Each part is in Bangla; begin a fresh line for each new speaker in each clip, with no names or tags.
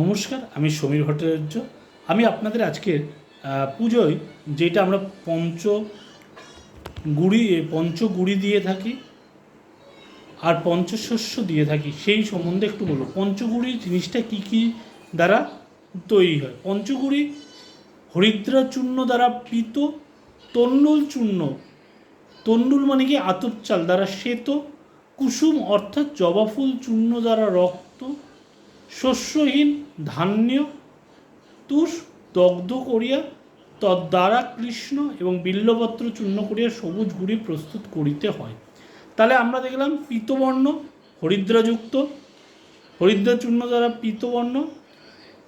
নমস্কার, আমি সমীর ভট্টাচার্য। আমি আপনাদের আজকের পুজোয় যেটা আমরা পঞ্চ গুড়ি পঞ্চগুড়ি দিয়ে থাকি আর পঞ্চশস্য দিয়ে থাকি, সেই সম্বন্ধে একটু বলব। পঞ্চগুড়ি জিনিসটা কি কি দ্বারা তৈরি হয়? পঞ্চগুড়ি হরিদ্রা চূর্ণ দ্বারা পিত তন্ডুল চূর্ণ তন্ডুল মানে কি আতপ চাল দ্বারা শ্বেত, কুসুম অর্থাৎ জবা ফুল চূর্ণ দ্বারা রক্ত শস্যহীন, ধান্য তুষ দগ্ধ করিয়া তদ্বারা কৃষ্ণ এবং বিল্লপত্র চূর্ণ করিয়া সবুজ গুড়ি প্রস্তুত করিতে হয়। তাহলে আমরা দেখলাম পীতবর্ণ, হরিদ্রাযুক্ত, হরিদ্রা চূর্ণ দ্বারা পীতবর্ণ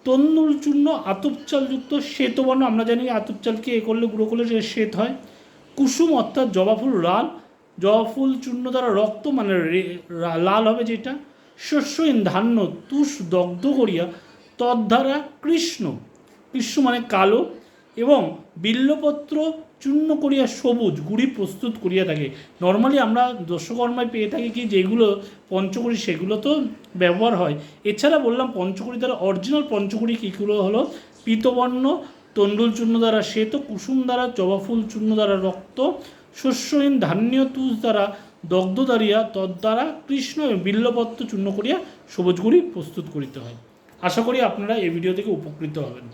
তন্দুল চূর্ণ আতপ চালযুক্ত শ্বেতবর্ণ, আমরা জানি আতপ চালকে এ করলে গুঁড়ো করলে যে শ্বেত হয়। কুসুম অর্থাৎ জবা ফুল, লাল। জবা ফুল চূর্ণ দ্বারা রক্ত মানে লাল হবে যেটা। শস্যহীন ধান্য তুষ দগ্ধ করিয়া তদ্ধারা কৃষ্ণ। কৃষ্ণ মানে কালো এবং বিল্লপত্র চূর্ণ করিয়া সবুজ, গুড়ি প্রস্তুত করিয়া থাকে। নর্মালি আমরা দশকর্মায় পেয়ে থাকি কি যেগুলো পঞ্চকুড়ি, সেগুলো তো ব্যবহার হয়। এছাড়া বললাম পঞ্চকুড়ি দ্বারা অরিজিনাল পঞ্চকুড়ি কীগুলো হলো? পীতবর্ণ তণ্ডুল চূর্ণ দ্বারা শ্বেত, কুসুম দ্বারা জবাফুল চূর্ণ দ্বারা রক্ত শস্যহীন ধান্য তুষ দ্বারা দগ্ধ দাঁড়িয়া তদ্বারা কৃষ্ণ এবং বিল্লপত্র চূর্ণ করিয়া সবুজগুলি প্রস্তুত করিতে হয়। আশা করি আপনারা এই ভিডিও থেকে উপকৃত হবেন।